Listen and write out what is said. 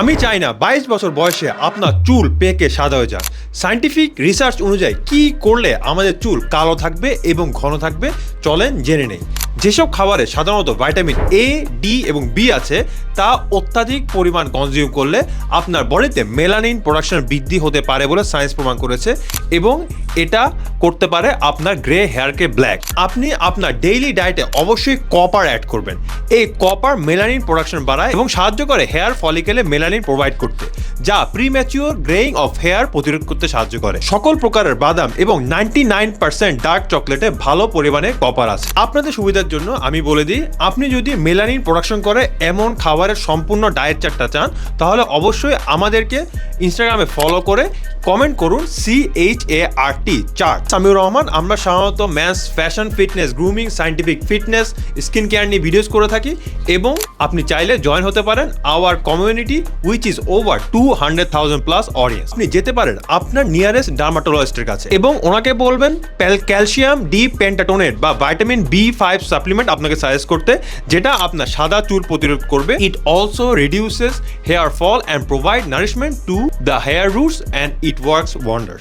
আমি চাই না বাইশ বছর বয়সে আপনার চুল পেকে সাদা হয়ে যাক। সায়েন্টিফিক রিসার্চ অনুযায়ী কি করলে আমাদের চুল কালো থাকবে এবং ঘন থাকবে, চলেন জেনে নেই। যেসব খাবারে সাধারণত ভাইটামিন এ ডি এবং বি আছে, তা অত্যাধিক পরিমাণ কনজিউম করলে আপনার বডিতে মেলানিন প্রোডাকশন বৃদ্ধি হতে পারে বলে সায়েন্স প্রমাণ করেছে এবং এটা করতে পারে আপনার গ্রে হেয়ারকে ব্ল্যাক আপনি আপনার ডেইলি ডায়েটে অবশ্যই কপার অ্যাড করবেন। এই কপার মেলানিন প্রোডাকশন বাড়ায় এবং সাহায্য করে হেয়ার ফলিকেলে মেলানিন প্রোভাইড করতে। যা প্রিম্যাচিওর গ্রেইং অফ হেয়ার প্রতিরোধ করতে সাহায্য করে। সকল প্রকারের বাদাম এবং নাইনটি নাইন পার্সেন্ট ডার্ক চকলেটে ভালো পরিমাণে কপার আছে। আপনাদের সুবিধার জন্য আমি বলে দিই, আপনি যদি মেলানিন প্রোডাকশন করে এমন খাবারের সম্পূর্ণ ডায়েট চার্টটা চান, তাহলে অবশ্যই আমাদেরকে ইনস্টাগ্রামে ফলো করে কমেন্ট করুন C H A R T chart Samiur Rahman, আমরা সাধারণত men's fashion fitness grooming scientific fitness skin care নিয়ে ভিডিওস করে থাকি এবং আপনি চাইলে জয়েন হতে পারেন our community which is over two hundred plus audience আপনি যেতে পারেন আপনার নিয়ারেস্ট ডার্মাটোলজিস্টের কাছে। এবং ওনাকে বলবেন ক্যালসিয়াম, ডি পেন্টাটোনেট বা ভাইটামিন বি ফাইভ সাপ্লিমেন্ট আপনাকে সাজেস্ট করতে, যেটা আপনার সাদা চুল প্রতিরোধ করবে। It also reduces hair fall and provide nourishment to the hair roots and it works wonders